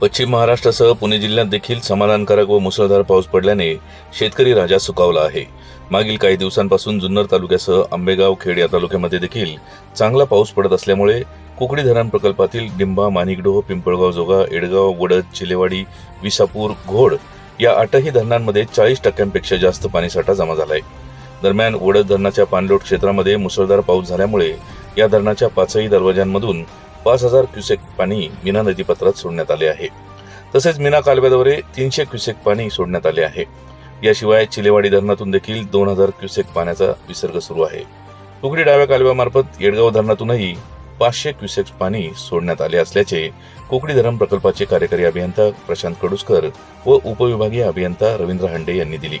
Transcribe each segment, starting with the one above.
पश्चिम महाराष्ट्रासह पुणे जिल्ह्यात देखील समाधानकारक व मुसळधार पाऊस पडल्याने शेतकरी राजा सुकावला आहे. मागील काही दिवसांपासून जुन्नर तालुक्यासह आंबेगाव खेड या तालुक्यामध्ये देखील चांगला पाऊस पडत असल्यामुळे कुकडी धरण प्रकल्पातील डिंबा माणिकडोह पिंपळगाव जोगा एडगाव वडद चिलेवाडी विसापूर घोड या आठही धरणांमध्ये चाळीस टक्क्यांपेक्षा जास्त पाणीसाठा जमा झालाय. दरम्यान वडद धरणाच्या पाणलोट क्षेत्रामध्ये मुसळधार पाऊस झाल्यामुळे या धरणाच्या पाचही दरवाजांमधून पाच हजार क्युसेक पाणी मीना नदीपात्रात सोडण्यात आले आहे. तसेच मीना कालव्याद्वारे तीनशे क्युसेक पाणी सोडण्यात आले आहे. याशिवाय चिलेवाडी धरणातून देखील दोन हजार क्युसेक पाण्याचा विसर्ग सुरू आहे. कुकडी डाव्या कालव्यामार्फत येडगाव धरणातूनही पाचशे क्युसेक पाणी सोडण्यात आले असल्याचे कोकडी धरण प्रकल्पाचे कार्यकारी अभियंता प्रशांत कडुसकर व उपविभागीय अभियंता रवींद्र हांडे यांनी दिली.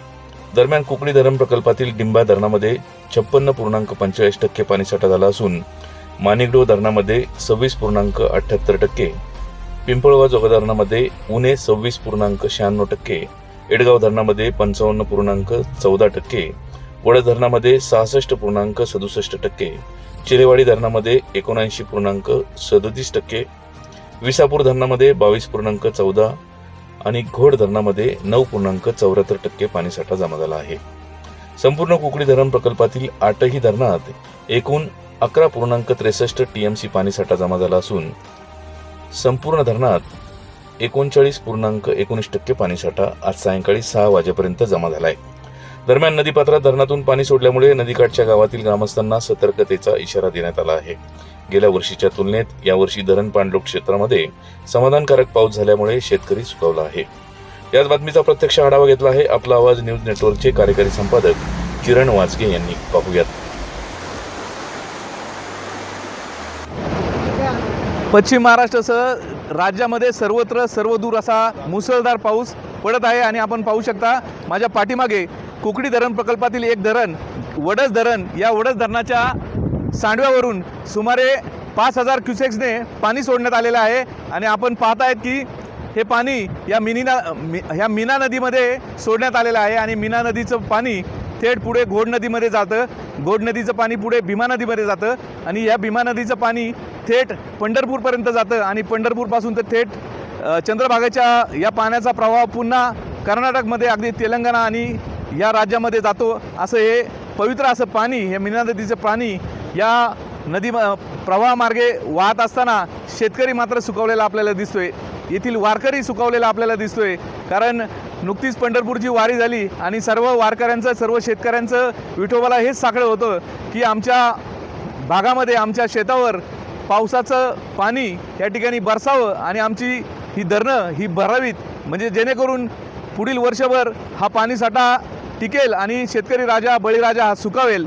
दरम्यान कोकडी धरण प्रकल्पातील डिंबा धरणामध्ये छप्पन्न पूर्णांक पंचेचाळीस टक्के पाणीसाठा झाला असून माणिकडो धरणामध्ये सव्वीस पूर्णांक अठ्ठ्याहत्तर टक्के पिंपळगाव जोगा धरणामध्ये उणे सव्वीस पूर्णांक शहाण्णव टक्के एडगाव धरणामध्ये पंचावन्न पूर्णांक चौदा टक्के वड धरणामध्ये सहासष्ट पूर्णांक सदुसष्ट टक्के चिरेवाडी धरणामध्ये एकोणऐंशी पूर्णांक सदतीस टक्के विसापूर धरणामध्ये बावीस पूर्णांक चौदा आणि घोड धरणामध्ये नऊ पूर्णांक चौऱ्याहत्तर टक्के पाणीसाठा जमा झाला आहे. संपूर्ण कुकडी धरण प्रकल्पातील आठही धरणात एकूण अकरा पूर्णांक त्रेसष्ट टीएमसी पाणीसाठा जमा झाला असून संपूर्ण धरणात एकोणचाळीस पूर्णांक एकोणीस टक्के पाणीसाठा आज सायंकाळी सहा वाजेपर्यंत जमा झालाय. दरम्यान नदीपात्रात धरणातून पाणी सोडल्यामुळे नदीकाठच्या गावातील ग्रामस्थांना सतर्कतेचा इशारा देण्यात आला आहे. गेल्या वर्षीच्या तुलनेत यावर्षी धरण पाणलोट क्षेत्रामध्ये समाधानकारक पाऊस झाल्यामुळे शेतकरी सुकावला आहे. याच बातमीचा प्रत्यक्ष आढावा घेतला आहे आपला आवाज न्यूज नेटवर्कचे कार्यकारी संपादक किरण वाजगे यांनी. पाहूयात. पश्चिम महाराष्ट्रासह राज्यामध्ये सर्वत्र सर्वदूर असा मुसळधार पाऊस पडत आहे आणि आपण पाहू शकता माझ्या पाठीमागे कुकडी धरण प्रकल्पातील एक धरण वडस धरण या वडस धरणाच्या सांडव्यावरून सुमारे पाच हजार क्युसेक्सने पाणी सोडण्यात आलेलं आहे. आणि आपण पाहत आहेत की हे पाणी या मिनीना ह्या मीना नदीमध्ये सोडण्यात आलेलं आहे आणि मीना नदीचं पाणी थेट पुढे घोड नदीमध्ये जातं. घोड नदीचं पाणी पुढे भीमा नदीमध्ये जातं. आणि या भीमा नदीचं पाणी थेट पंढरपूरपर्यंत जातं. आणि पंढरपूरपासून तर थेट चंद्रभागाच्या चंद्रभागेच्या या पाण्याचा प्रवाह पुन्हा कर्नाटकमध्ये अगदी तेलंगणा आणि या राज्यामध्ये जातो. असं हे पवित्र असं पाणी हे मीना नदीचं पाणी या नदी प्रवाहामार्गे वाहत असताना शेतकरी मात्र सुकवलेला आपल्याला दिसतोय. येथील वारकरी सुकवलेला आपल्याला दिसतोय. कारण नुकतीच पंढरपूरची वारी झाली आणि सर्व वारकऱ्यांचं सर्व शेतकऱ्यांचं विठोबाला हेच साकडं होतं की आमच्या भागामध्ये आमच्या शेतावर पावसाचं पाणी या ठिकाणी बरसावं आणि आमची ही धरणं ही भरावीत. म्हणजे जेणेकरून पुढील वर्षभर हा पाणीसाठा टिकेल आणि शेतकरी राजा बळीराजा हा सुकावेल.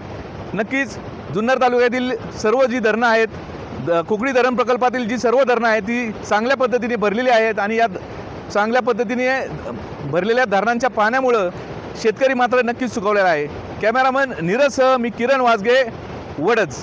नक्कीच जुन्नर तालुक्यातील सर्व जी धरणं आहेत कुकडी धरण प्रकल्पातील जी सर्व धरणं आहेत ती चांगल्या पद्धतीने भरलेली आहेत आणि या चांगल्या पद्धतीने भरलेल्या धरणांच्या पाण्यामुळं शेतकरी मात्र नक्कीच सुकवलेला आहे. कॅमेरामन नीरजसह मी किरण वाजगे वडच